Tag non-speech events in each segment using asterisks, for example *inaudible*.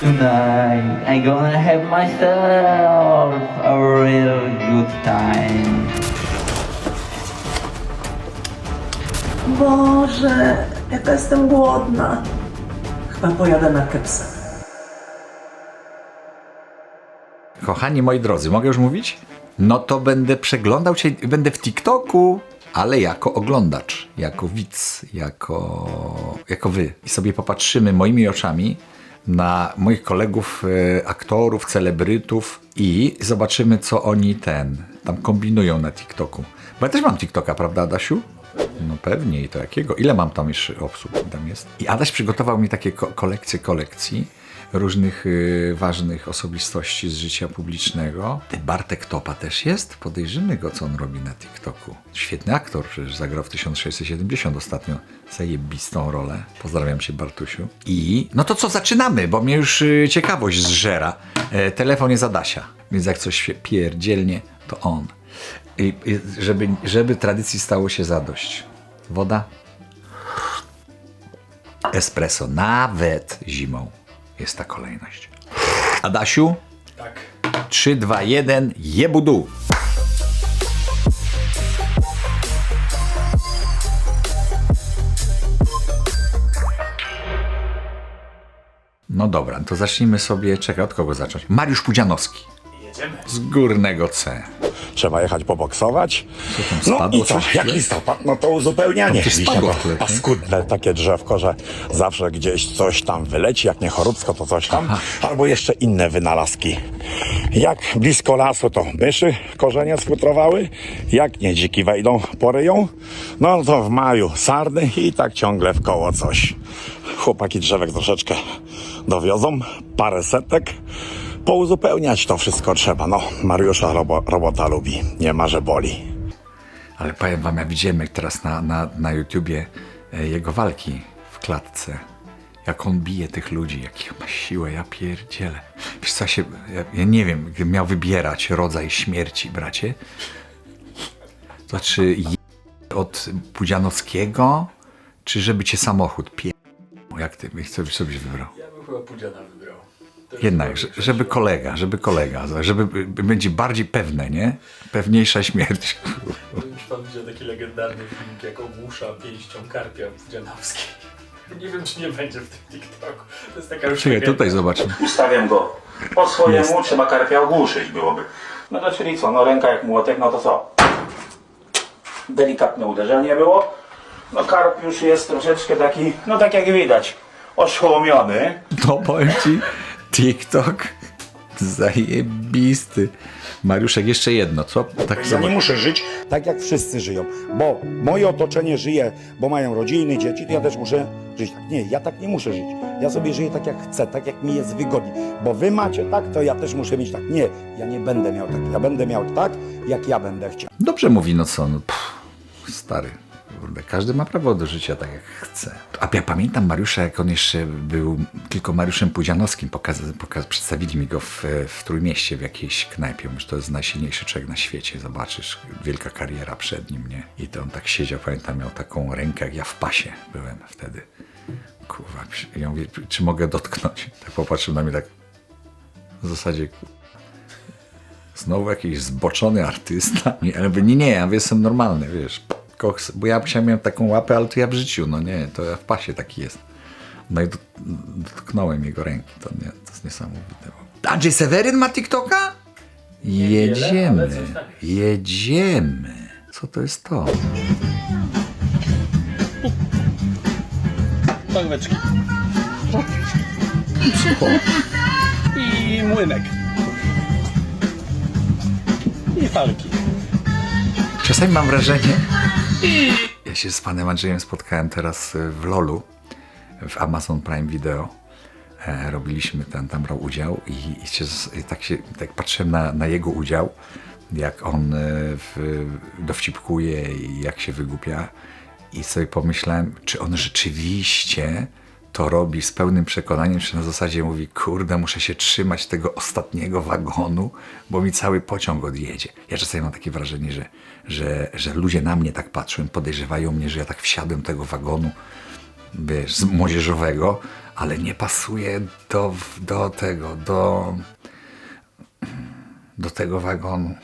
Tonight I'm gonna have myself a real good time. Boże, jaka jestem głodna. Chyba pojadę na kepsa. Kochani moi drodzy, mogę już mówić? No to będę przeglądał cię, będę w TikToku, ale jako oglądacz, jako widz, jako, jako wy. I sobie popatrzymy moimi oczami na moich kolegów, e, aktorów, celebrytów i zobaczymy, co oni ten tam kombinują na TikToku. Bo ja też mam TikToka, prawda, Adasiu? No pewnie i to jakiego? Ile mam tam jeszcze obsług tam jest? I Adaś przygotował mi takie ko- kolekcje kolekcji różnych y, ważnych osobistości z życia publicznego. Bartek Topa też jest? Podejrzymy go, co on robi na TikToku. Świetny aktor, przecież zagrał w 1670 ostatnio zajebistą rolę. Pozdrawiam cię, Bartusiu. I no to co, zaczynamy, bo mnie już y, ciekawość zżera. E, telefon jest Adasia, więc jak coś się pierdzielnie, to on. I, i żeby, żeby tradycji stało się zadość. Woda? Espresso, nawet zimą jest ta kolejność. Adasiu? Tak. 3, 2, 1, jebudu! No dobra, to zacznijmy sobie, czekaj, od kogo zacząć? Mariusz Pudzianowski. Z Górnego C. Trzeba jechać poboksować. tam No spadło i co, coś? jak listopad, no to uzupełnianie. Tam coś Wiśnia spadło to nie? paskudne takie drzewko, że zawsze gdzieś coś tam wyleci, jak nie choróbsko, to coś tam. Albo jeszcze inne wynalazki. Jak blisko lasu, to myszy korzenie sfutrowały. Jak nie dziki wejdą, poryją. No to w maju sarny i tak ciągle w koło coś. Chłopaki drzewek troszeczkę dowiozą, parę setek. Pouzupełniać to wszystko trzeba. No, Mariusza robo, robota lubi. Nie ma, że boli. Ale powiem wam, jak teraz na, na, na YouTubie e, jego walki w klatce. Jak on bije tych ludzi, jaką ma siłę, ja pierdzielę. Wiesz co, ja się, ja, ja nie wiem, gdybym miał wybierać rodzaj śmierci, bracie, to czy je- od Pudzianowskiego, czy żeby cię samochód pie... Jak ty, jak sobie sobie wybrał? Ja bym chyba Pudziana wybrał. Jednak, żeby kolega, żeby kolega, żeby będzie bardziej pewne, nie? Pewniejsza śmierć. Już pan widział taki legendarny film, jak ogłusza pięścią karpia Pudzianowski. *laughs* Nie wiem, czy nie będzie w tym TikToku. To jest taka już Czekaj, tutaj zobaczmy. Ustawiam go po swojemu, trzeba karpia ogłuszyć byłoby. No to czyli co, no ręka jak młotek, no to co? Delikatne uderzenie było. No karp już jest troszeczkę taki, no tak jak widać, oszołomiony. To powiem ci, TikTok zajebisty. Mariuszek, jeszcze jedno, co? Tak Ja zobacz. nie muszę żyć tak jak wszyscy żyją, bo moje otoczenie żyje, bo mają rodziny, dzieci, to ja też muszę żyć tak. Nie, ja tak nie muszę żyć. Ja sobie żyję tak jak chcę, tak jak mi jest wygodnie. Bo wy macie tak, to ja też muszę mieć tak. Nie, ja nie będę miał tak. Ja będę miał tak, jak ja będę chciał. Dobrze mówi, no co, no pff, stary. Kurde, każdy ma prawo do życia tak jak chce. A ja pamiętam Mariusza, jak on jeszcze był tylko Mariuszem Pudzianowskim. Pokaz, pokaz, przedstawili mi go w, w Trójmieście w jakiejś knajpie. Mówisz, to jest najsilniejszy człowiek na świecie. Zobaczysz, wielka kariera przed nim, nie? I to on tak siedział, pamiętam, miał taką rękę, jak ja w pasie byłem wtedy. Kurwa, ja mówię, czy mogę dotknąć? Tak popatrzył na mnie tak w zasadzie Znowu jakiś zboczony artysta. Nie, ale mówię, nie, nie, ja mówię, jestem normalny, wiesz. Koks, bo ja chciałem mieć taką łapę, ale to ja w życiu, no nie, to ja w pasie taki jest. No i dot- dotknąłem jego ręki, to, nie, to jest niesamowite. Andrzej Seweryn ma TikToka? Jedziemy, jedziemy. Co to jest to? Pałeczki. I młynek. I falki. Czasami mam wrażenie. Ja się z panem Andrzejem spotkałem teraz y, w LOLu, w Amazon Prime Video. E, robiliśmy ten, tam brał udział i, i, się, i tak się tak patrzyłem na, na jego udział, jak on e, w, dowcipkuje i jak się wygłupia. I sobie pomyślałem, czy on rzeczywiście to robi z pełnym przekonaniem, czy na zasadzie mówi, kurde, muszę się trzymać tego ostatniego wagonu, bo mi cały pociąg odjedzie. Ja czasami mam takie wrażenie, że, że, że ludzie na mnie tak patrzą, podejrzewają mnie, że ja tak wsiadłem do tego wagonu, wiesz, z młodzieżowego, ale nie pasuje do, do tego, do, do tego wagonu.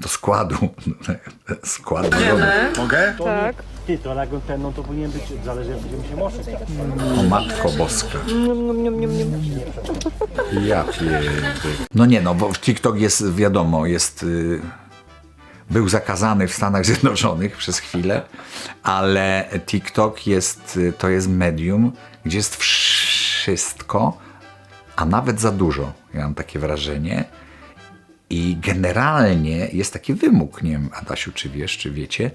Do składu. *laughs* Skład. Mogę? Tak. Ty, to jak ten, no to powinien być, zależy jak będziemy się moszyć. O matko boska. Ja. No nie no, bo TikTok jest, wiadomo, jest... Y, był zakazany w Stanach Zjednoczonych przez chwilę, ale TikTok jest, y, to jest medium, gdzie jest wszystko, a nawet za dużo. Ja mam takie wrażenie. I generalnie jest taki wymóg, nie wiem, Adasiu, czy wiesz, czy wiecie,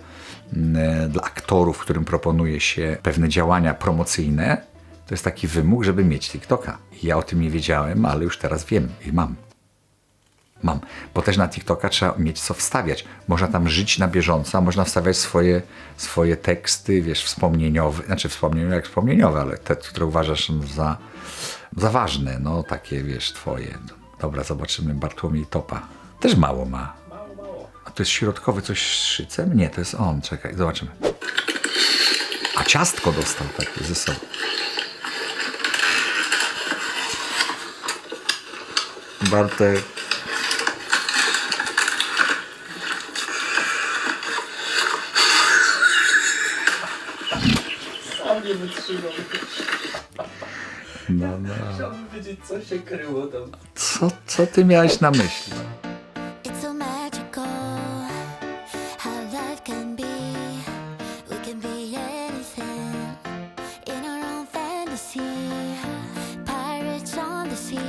mm, dla aktorów, którym proponuje się pewne działania promocyjne, to jest taki wymóg, żeby mieć TikToka. Ja o tym nie wiedziałem, ale już teraz wiem i mam. Mam, bo też na TikToka trzeba mieć co wstawiać. Można tam żyć na bieżąco, można wstawiać swoje, swoje teksty, wiesz, wspomnieniowe, znaczy wspomnieniowe jak wspomnieniowe, ale te, które uważasz za, za ważne, no takie, wiesz, twoje. Dobra, zobaczymy Bartłomiej Topa. Też mało ma. A to jest środkowy coś z szycem? Nie, to jest on, czekaj, zobaczymy. A ciastko dostał takie ze sobą. Bartek. Sam nie wytrzymał. No, no. Chciałbym wiedzieć, co się kryło tam. Co, co ty miałeś na myśli? It's so magical how life can be. We can be anything in our own fantasy. Pirates on the seas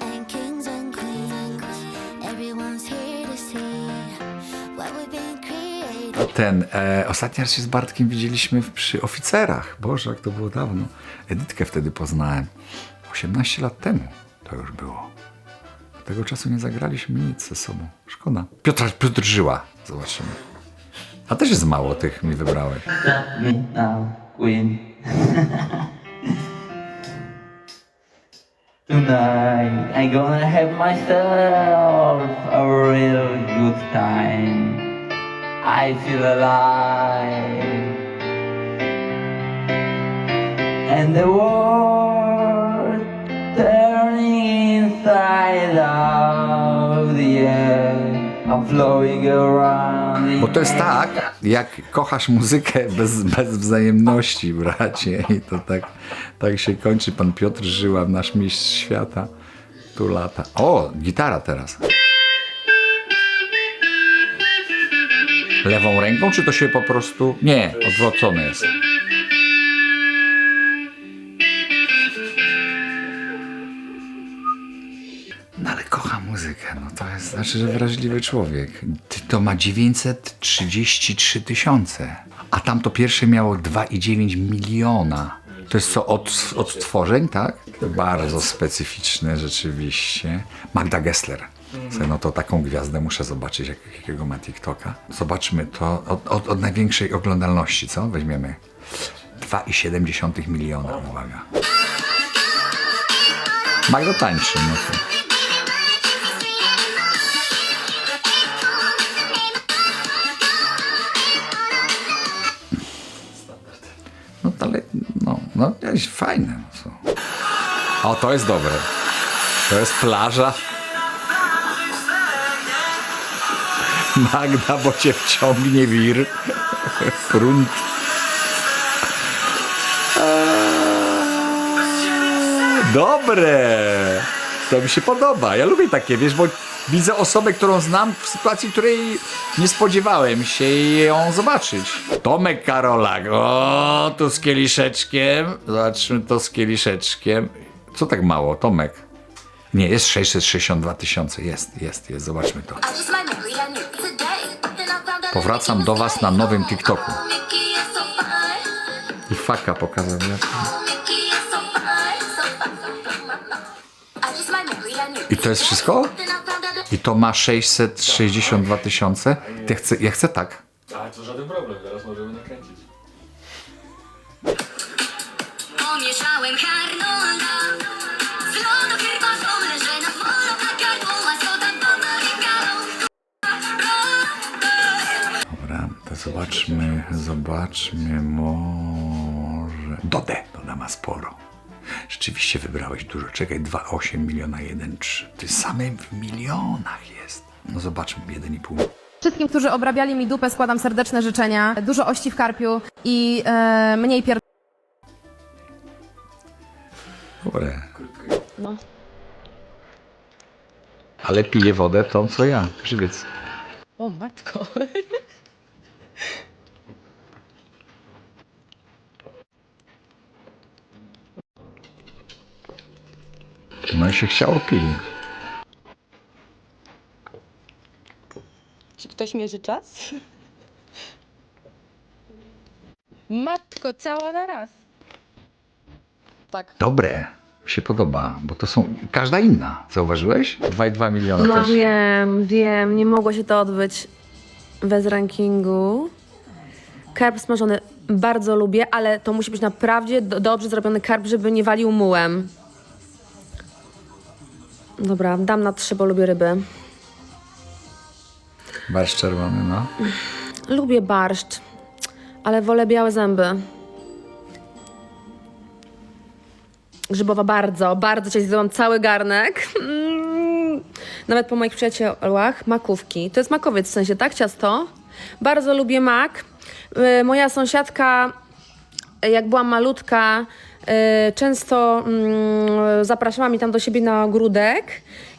and kings and queens. Everyone's here to see what we've been created. Ten, e, ostatni raz się z Bartkiem widzieliśmy w, przy oficerach. Boże, jak to było dawno. Edytkę wtedy poznałem. 18 lat temu to już było. Tego czasu nie zagraliśmy nic ze sobą. Szkoda. Piotr, Piotr Żyła. Zobaczymy. A też jest mało tych mi wybrałeś. Queen. *laughs* Tonight I'm gonna have myself a real good time. I feel alive. And the world Bo to jest tak, jak kochasz muzykę bez, bez wzajemności, bracie. I to tak, tak się kończy. Pan Piotr Żyła, nasz mistrz świata. Tu lata. O, gitara teraz. Lewą ręką, czy to się po prostu... Nie, odwrócone jest. Znaczy, że wrażliwy człowiek. To ma 933 tysiące, a tamto pierwsze miało 2,9 miliona. To jest co, od, odtworzeń, tak? Bardzo specyficzne rzeczywiście. Magda Gessler. No to taką gwiazdę muszę zobaczyć, jak, jakiego ma TikToka. Zobaczmy to od, od, od największej oglądalności, co? Weźmiemy 2,7 miliona, uwaga. Magda tańczy, no to. No, no jest fajne. No, co. O, to jest dobre. To jest plaża. Magda, bo cię wciągnie wir. Eee, Dobre. To mi się podoba. Ja lubię takie, wiesz, bo widzę osobę, którą znam w sytuacji, której nie spodziewałem się ją zobaczyć. Tomek Karolak. O, tu z kieliszeczkiem. Zobaczmy to z kieliszeczkiem. Co tak mało, Tomek? Nie, jest 662 tysiące. Jest, jest, jest. Zobaczmy to. Powracam do was na nowym TikToku. I faka pokazał. jak- I to jest wszystko? I to ma 662 tysiące. Ja chcę, ja chcę tak. Ale to żaden problem, zaraz możemy nakręcić. Pomieszałem Arnolda Z lodu chyba pomrę, że na polu tak gardło Co tam pomykało Dobra, to Zobaczmy, zobaczmy, może... Dodę, Doda ma sporo. Rzeczywiście wybrałeś dużo. Czekaj, 2,8 miliona, 1,3. Ty same w milionach jest. No zobaczmy, 1,5. Wszystkim, którzy obrabiali mi dupę, składam serdeczne życzenia. Dużo ości w karpiu i e, mniej pier... Dobre. No. Ale pije wodę tą, co ja. Żywiec. O matko. *laughs* No i się chciało pili. Czy ktoś mierzy czas? Matko, cała na raz. Tak. Dobre. Mi się podoba, bo to są każda inna. Zauważyłeś? 2,2 miliona No też. wiem, wiem, nie mogło się to odbyć bez rankingu. Karp smażony bardzo lubię, ale to musi być naprawdę do, dobrze zrobiony karp, żeby nie walił mułem. Dobra, dam na trzy, bo lubię ryby. Barszcz czerwony, no. Lubię barszcz, ale wolę białe zęby. Grzybowa bardzo, bardzo dzisiaj zjadłam cały garnek. Mm. Nawet po moich przyjaciołach makówki. To jest makowiec w sensie, tak? Ciasto. Bardzo lubię mak. Y, Moja sąsiadka, jak byłam malutka, często mm, zapraszała mnie tam do siebie na ogródek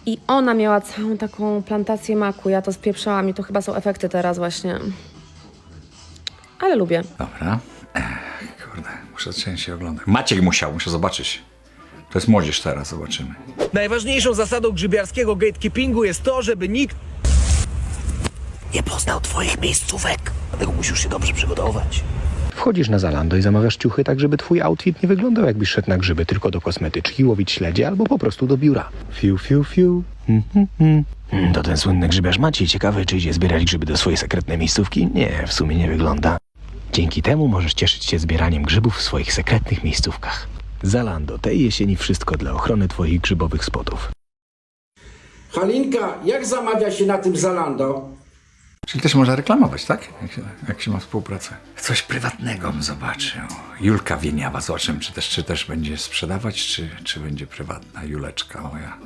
i ona miała całą taką plantację maku. Ja to spieprzałam i to chyba są efekty teraz właśnie. Ale lubię. Dobra. Ech, kurde, muszę częściej oglądać. Maciek musiał, muszę zobaczyć. To jest młodzież teraz, zobaczymy. Najważniejszą zasadą grzybiarskiego gatekeepingu jest to, żeby nikt nie poznał twoich miejscówek. Dlatego musisz się dobrze przygotować. Wchodzisz na Zalando i zamawiasz ciuchy tak, żeby twój outfit nie wyglądał jakbyś szedł na grzyby, tylko do kosmetyczki, łowić śledzie albo po prostu do biura. Fiu, fiu, fiu. Hmm, To ten słynny grzybiarz Maciej. Ciekawe, czy idzie zbierać grzyby do swojej sekretnej miejscówki? Nie, w sumie nie wygląda. Dzięki temu możesz cieszyć się zbieraniem grzybów w swoich sekretnych miejscówkach. Zalando, tej jesieni wszystko dla ochrony twoich grzybowych spotów. Halinka, jak zamawia się na tym Zalando? Czyli też można reklamować, tak? Jak się, jak się ma współpracę. Coś prywatnego bym zobaczył. Julka Wieniawa, zobaczymy, czy też, czy też będzie sprzedawać, czy, czy będzie prywatna. Juleczka moja.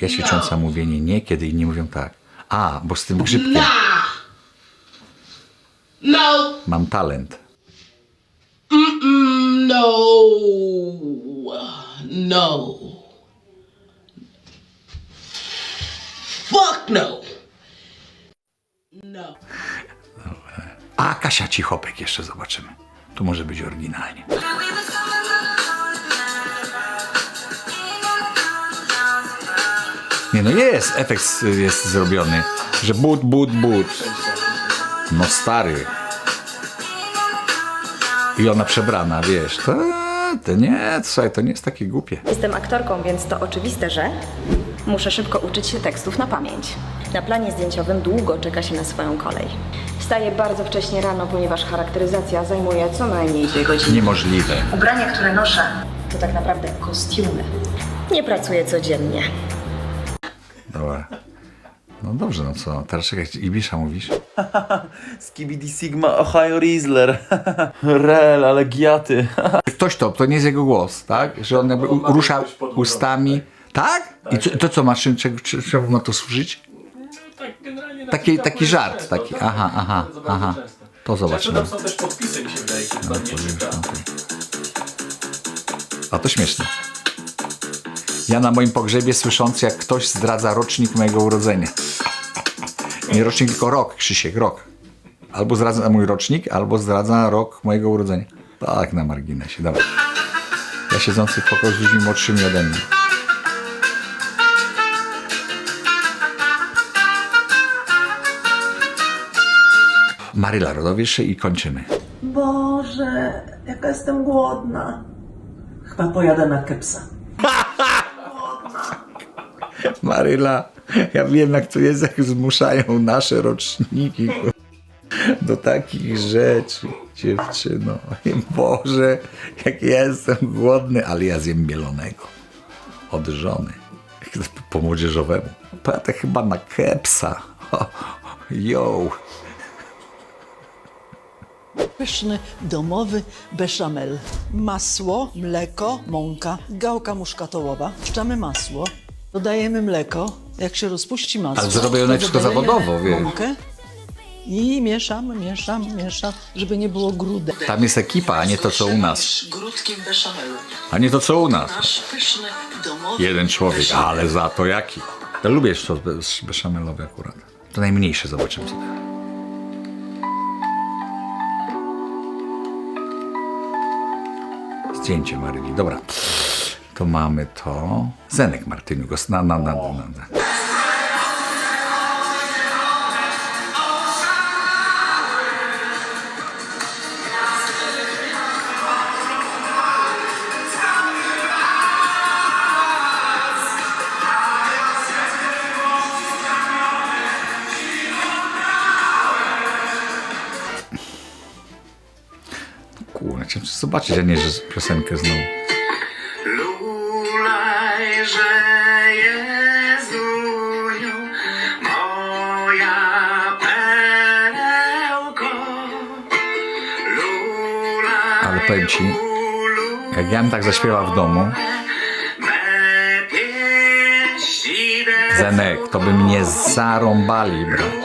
Ja ćwicząca mówienie nie, kiedy inni mówią tak. A, bo z tym grzybkiem. No, Mam talent. no, no. Fuck no. No. A, Kasia Cichopek jeszcze zobaczymy. Tu może być oryginalnie. Nie no jest, efekt jest zrobiony, że but, but, but. No stary. I ona przebrana, wiesz, to, to nie, słuchaj, to nie jest takie głupie. Jestem aktorką, więc to oczywiste, że muszę szybko uczyć się tekstów na pamięć. Na planie zdjęciowym długo czeka się na swoją kolej. Wstaję bardzo wcześnie rano, ponieważ charakteryzacja zajmuje co najmniej dwie godziny. Niemożliwe. Ubrania, które noszę, to tak naprawdę kostiumy. Nie pracuję codziennie. Dobra. No dobrze, no co, teraz czekaj, Ibisza mówisz? Skibidi Sigma Ohio Rizzler. *laughs* Rel, ale giaty. Ktoś to, to nie jest jego głos, tak? Że on jakby u, rusza ustami. Tak? I co, to co masz, czy- czemu ma to służyć? Tak, generalnie na Taki, taki żart, często, taki, tak? aha, aha, Bardzo, bardzo aha. często. To Często zobaczymy. tam są też podpisy, mi się wydaje, kilka dni czyta. A to śmieszne. Ja na moim pogrzebie słyszący, jak ktoś zdradza rocznik mojego urodzenia. Nie rocznik, tylko rok, Krzysiek, rok. Albo zdradza mój rocznik, albo zdradza rok mojego urodzenia. Tak, na marginesie, dobra. Ja siedzący w pokoju z ludźmi młodszymi ode mnie. Maryla Rodowiesz i kończymy. Boże, jaka jestem głodna. Chyba pojadę na kepsa. *laughs* Maryla, ja wiem jak to jest, jak zmuszają nasze roczniki do takich rzeczy, dziewczyno. *laughs* Boże, jak ja jestem głodny, ale ja zjem mielonego. Od żony. Po młodzieżowemu. Pojadę chyba na kepsa. *laughs* Yo! Pyszny, domowy beszamel. Masło, mleko, mąka, gałka muszkatołowa. Puszczamy masło, dodajemy mleko. Jak się rozpuści masło, Ale zrobione wszystko zawodowo, wiesz. Mąkę i mieszam, mieszam, mieszam, żeby nie było grude. Tam jest ekipa, a nie to co u nas. Grudkiem beszamelu. A nie to co u nas. Nasz pyszny, domowy Jeden człowiek, ale za to jaki. Ja lubię sos beszamelowy akurat. To najmniejsze zobaczymy sobie. Zdjęcie Maryli, dobra. To mamy to. Zenek Martyniuk, na, na, na, na, chciałem zobaczyć, a nie, że piosenkę znowu. Lulajże Jezuniu, moja perełko. Lulaj, Ale powiem ci, jak ja bym tak zaśpiewał w domu, Zenek, to by mnie zarąbali, brać.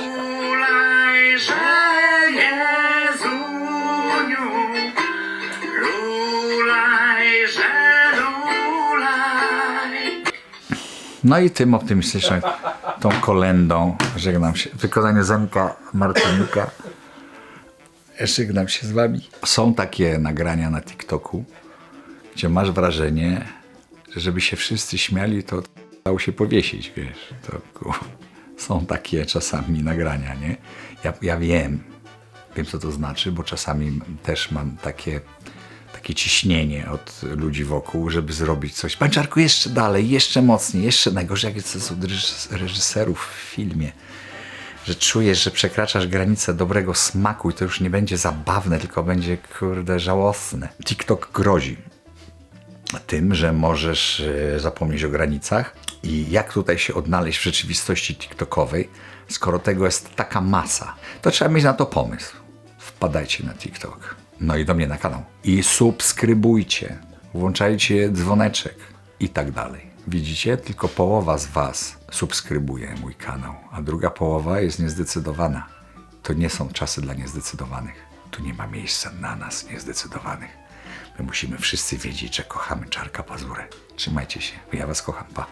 No i tym optymistycznym, tą kolendą żegnam się. W wykonaniu Zenka Martyniuka żegnam się z wami. Są takie nagrania na TikToku, gdzie masz wrażenie, że żeby się wszyscy śmiali, to dało się powiesić, wiesz. To, są takie czasami nagrania, nie? Ja, ja wiem, wiem co to znaczy, bo czasami też mam takie, takie ciśnienie od ludzi wokół, żeby zrobić coś. Panciarku, jeszcze dalej, jeszcze mocniej, jeszcze najgorzej, jak jest od reżys- reżyserów w filmie że czujesz, że przekraczasz granicę dobrego smaku i to już nie będzie zabawne, tylko będzie, kurde, żałosne. TikTok grozi tym, że możesz e, zapomnieć o granicach i jak tutaj się odnaleźć w rzeczywistości TikTokowej, skoro tego jest taka masa, to trzeba mieć na to pomysł. Wpadajcie na TikTok. No i do mnie na kanał. I subskrybujcie, włączajcie dzwoneczek i tak dalej. Widzicie? Tylko połowa z Was subskrybuje mój kanał, a druga połowa jest niezdecydowana. To nie są czasy dla niezdecydowanych. Tu nie ma miejsca na nas niezdecydowanych. My musimy wszyscy wiedzieć, że kochamy Czarka Pazurę. Trzymajcie się. Ja Was kocham. Pa.